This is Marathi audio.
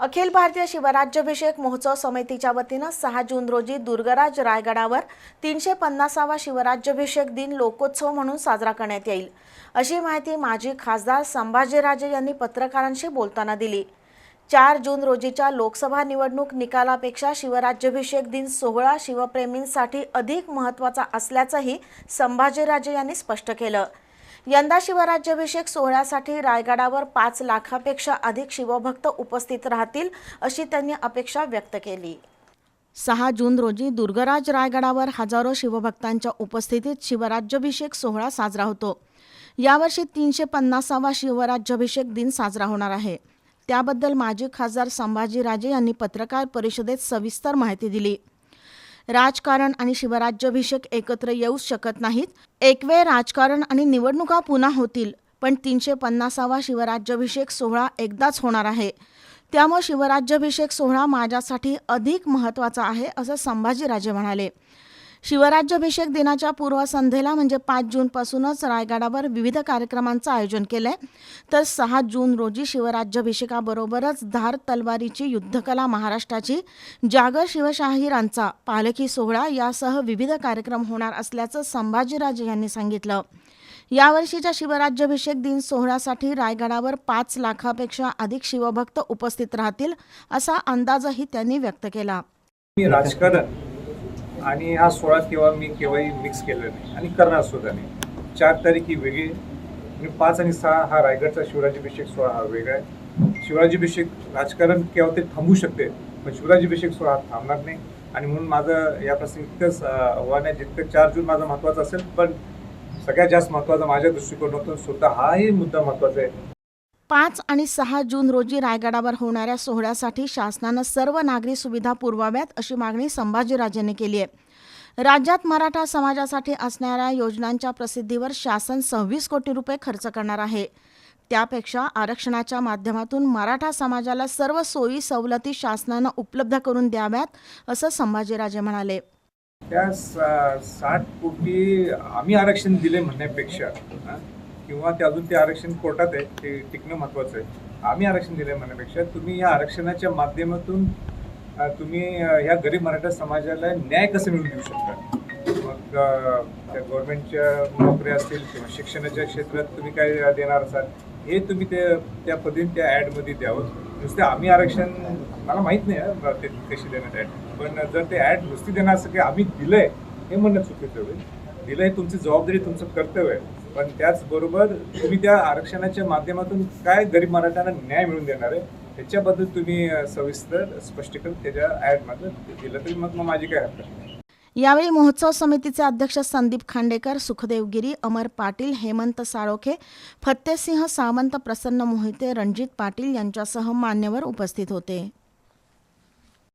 अखिल भारतीय शिवराज्याभिषेक महोत्सव समितीच्या वतीनं सहा जून रोजी दुर्गराज रायगडावर तीनशे पन्नासावा शिवराज्याभिषेक दिन लोकोत्सव म्हणून साजरा करण्यात येईल. अशी माहिती माजी खासदार संभाजीराजे यांनी पत्रकारांशी बोलताना दिली. चार जून रोजीच्या लोकसभा निवडणूक निकालापेक्षा शिवराज्याभिषेक दिन सोहळा शिवप्रेमींसाठी अधिक महत्त्वाचा असल्याचंही संभाजीराजे यांनी स्पष्ट केलं. यंदा शिवराज्याभिषेक सोहळ्यासाठी रायगडावर पाच लाखापेक्षा अधिक शिवभक्त उपस्थित राहतील अशी त्यांनी अपेक्षा व्यक्त केली. सहा जून रोजी दुर्गराज रायगडावर हजारो शिवभक्तांच्या उपस्थितीत शिवराज्याभिषेक सोहळा साजरा होतो. यावर्षी तीनशे पन्नासावा शिवराज्याभिषेक दिन साजरा होणार आहे. त्याबद्दल माजी खासदार संभाजीराजे यांनी पत्रकार परिषदेत सविस्तर माहिती दिली. राजकारण आणि शिवराज्याभिषेक एकत्र येऊच शकत नाहीत. एकवेळ राजकारण आणि निवडणुका पुन्हा होतील पण तीनशे पन्नासावा शिवराज्याभिषेक सोहळा एकदाच होणार आहे. त्यामुळे शिवराज्याभिषेक सोहळा माझ्यासाठी अधिक महत्त्वाचा आहे असं संभाजीराजे म्हणाले. शिवराज्याभिषेक दिनाच्या पूर्वसंध्येला म्हणजे पाच जूनपासूनच रायगडावर विविध कार्यक्रमांचं आयोजन केलंय. तर सहा जून रोजी शिवराज्याभिषेकाबरोबरच धार तलवारीची युद्धकला महाराष्ट्राची जागर शिवशाहीरांचा पालखी सोहळा यासह विविध कार्यक्रम होणार असल्याचं संभाजीराजे यांनी सांगितलं. यावर्षीच्या शिवराज्याभिषेक दिन सोहळ्यासाठी रायगडावर पाच लाखापेक्षा अधिक शिवभक्त उपस्थित राहतील असा अंदाजही त्यांनी व्यक्त केला. राजकारण आणि हा सोळा केव्हा मी केव्हाही मिक्स केलं नाही आणि करणार सुद्धा नाही. चार तारीख ही वेगळी आणि पाच आणि सहा हा रायगडचा शिवराज्याभिषेक सोहळा हा वेगळा आहे. शिवराज्याभिषेक राजकारण केव्हा ते थांबू शकते पण शिवराज्याभिषेक सोहळा हा थांबणार नाही. आणि म्हणून माझं या प्रसंगी इतकंच आव्हान आहे जितकं चार जून माझं महत्त्वाचं असेल पण सगळ्यात जास्त महत्त्वाचा माझ्या दृष्टिकोनातून सुद्धा हाही मुद्दा महत्त्वाचा आहे. पाच आणि सहा जून रोजी रायगडावर होणाऱ्या सोहळ्यासाठी शासनानं सर्व नागरी सुविधा पुरवाव्यात अशी मागणी संभाजीराजेंनी केली आहे. राज्यात मराठा समाजासाठी असणाऱ्या योजनांच्या प्रसिद्धीवर शासन सव्वीस कोटी रुपये खर्च करणार आहे. त्यापेक्षा आरक्षणाच्या माध्यमातून मराठा समाजाला सर्व सोयी सवलती शासनानं उपलब्ध करून द्याव्यात असं संभाजीराजे म्हणाले. त्या साठ कोटी आम्ही आरक्षण दिले म्हणण्यापेक्षा किंवा ते अजून ते आरक्षण कोर्टात आहे ते टिकणं महत्वाचं आहे. आम्ही आरक्षण दिले म्हणण्यापेक्षा तुम्ही या आरक्षणाच्या माध्यमातून तुम्ही या ह्या गरीब मराठा समाजाला न्याय कसं मिळवून देऊ शकता? मग त्या गव्हर्नमेंटच्या नोकऱ्या असतील किंवा शिक्षणाच्या क्षेत्रात तुम्ही काय देणार असाल हे तुम्ही ते त्या पद्धतीने त्या ॲडमध्ये द्यावं. नुसते आम्ही आरक्षण मला माहीत नाही ते कशी देण्यात ॲड पण जर ते ॲड नुसती देणार असं की आम्ही आहे हे म्हणणं चुकीचं होईल. दिलं हे तुमची जबाबदारी तुमचं कर्तव्य आहे. पण त्याचबरोबर तुम्ही त्या आरक्षणाच्या माध्यमातून काय गरीब मराठ्यांना न्याय मिळून देणार आहे त्याच्याबद्दल तुम्ही सविस्तर स्पष्टीकरण त्याच्या ॲडमध्ये दिलं तरी मग माझी काय हरकत यावेळी महोत्सव समितीचे अध्यक्ष संदीप खांडेकर सुखदेव गिरी अमर पाटील हेमंत साळोखे फत्तेसिंह सावंत प्रसन्न मोहिते रणजित पाटील यांच्यासह मान्यवर उपस्थित होते.